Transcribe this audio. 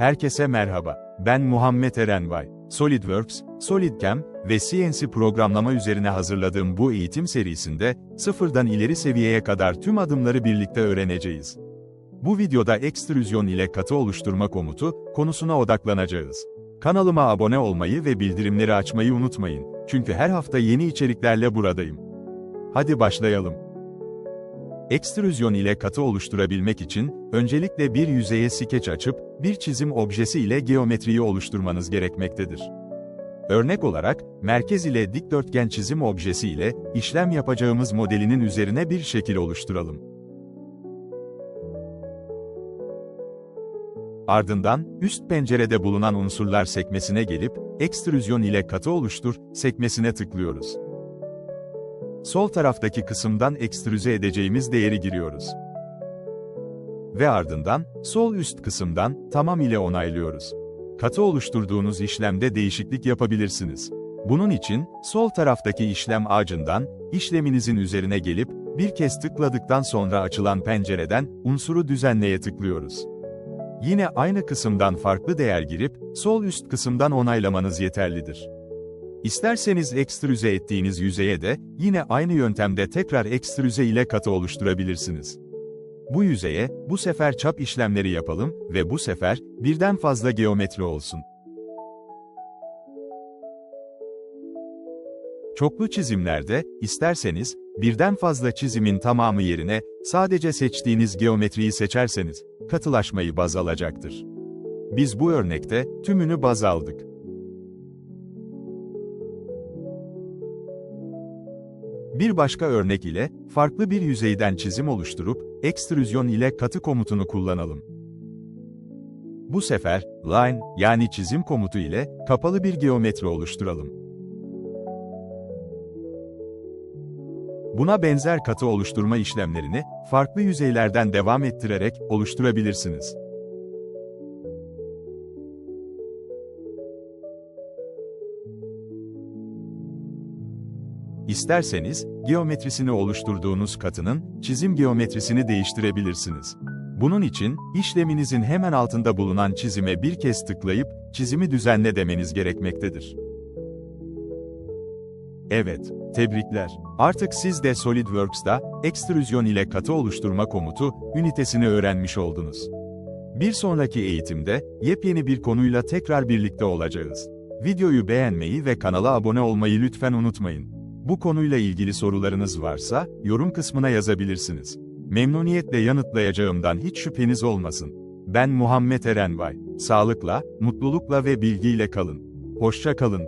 Herkese merhaba. Ben Muhammed Erenbay. SolidWorks, SolidCam ve CNC programlama üzerine hazırladığım bu eğitim serisinde, sıfırdan ileri seviyeye kadar tüm adımları birlikte öğreneceğiz. Bu videoda ekstrüzyon ile katı oluşturma komutu konusuna odaklanacağız. Kanalıma abone olmayı ve bildirimleri açmayı unutmayın. Çünkü her hafta yeni içeriklerle buradayım. Hadi başlayalım. Ekstrüzyon ile katı oluşturabilmek için, öncelikle bir yüzeye skeç açıp, bir çizim objesi ile geometriyi oluşturmanız gerekmektedir. Örnek olarak, merkez ile dikdörtgen çizim objesi ile, işlem yapacağımız modelinin üzerine bir şekil oluşturalım. Ardından, üst pencerede bulunan unsurlar sekmesine gelip, ekstrüzyon ile katı oluştur sekmesine tıklıyoruz. Sol taraftaki kısımdan ekstrüze edeceğimiz değeri giriyoruz. Ve ardından, sol üst kısımdan, tamam ile onaylıyoruz. Katı oluşturduğunuz işlemde değişiklik yapabilirsiniz. Bunun için, sol taraftaki işlem ağacından, işleminizin üzerine gelip, bir kez tıkladıktan sonra açılan pencereden, unsuru düzenleye tıklıyoruz. Yine aynı kısımdan farklı değer girip, sol üst kısımdan onaylamanız yeterlidir. İsterseniz ekstrüze ettiğiniz yüzeye de, yine aynı yöntemde tekrar ekstrüze ile katı oluşturabilirsiniz. Bu yüzeye, bu sefer çap işlemleri yapalım ve bu sefer, birden fazla geometri olsun. Çoklu çizimlerde, isterseniz, birden fazla çizimin tamamı yerine, sadece seçtiğiniz geometriyi seçerseniz, katılaşmayı baz alacaktır. Biz bu örnekte, tümünü baz aldık. Bir başka örnek ile, farklı bir yüzeyden çizim oluşturup, ekstrüzyon ile katı komutunu kullanalım. Bu sefer, line, yani çizim komutu ile, kapalı bir geometri oluşturalım. Buna benzer katı oluşturma işlemlerini, farklı yüzeylerden devam ettirerek, oluşturabilirsiniz. İsterseniz, geometrisini oluşturduğunuz katının, çizim geometrisini değiştirebilirsiniz. Bunun için, işleminizin hemen altında bulunan çizime bir kez tıklayıp, çizimi düzenle demeniz gerekmektedir. Evet, tebrikler. Artık siz de SolidWorks'ta, ekstrüzyon ile katı oluşturma komutu, ünitesini öğrenmiş oldunuz. Bir sonraki eğitimde, yepyeni bir konuyla tekrar birlikte olacağız. Videoyu beğenmeyi ve kanala abone olmayı lütfen unutmayın. Bu konuyla ilgili sorularınız varsa, yorum kısmına yazabilirsiniz. Memnuniyetle yanıtlayacağımdan hiç şüpheniz olmasın. Ben Muhammed Erenbay. Sağlıkla, mutlulukla ve bilgiyle kalın. Hoşça kalın.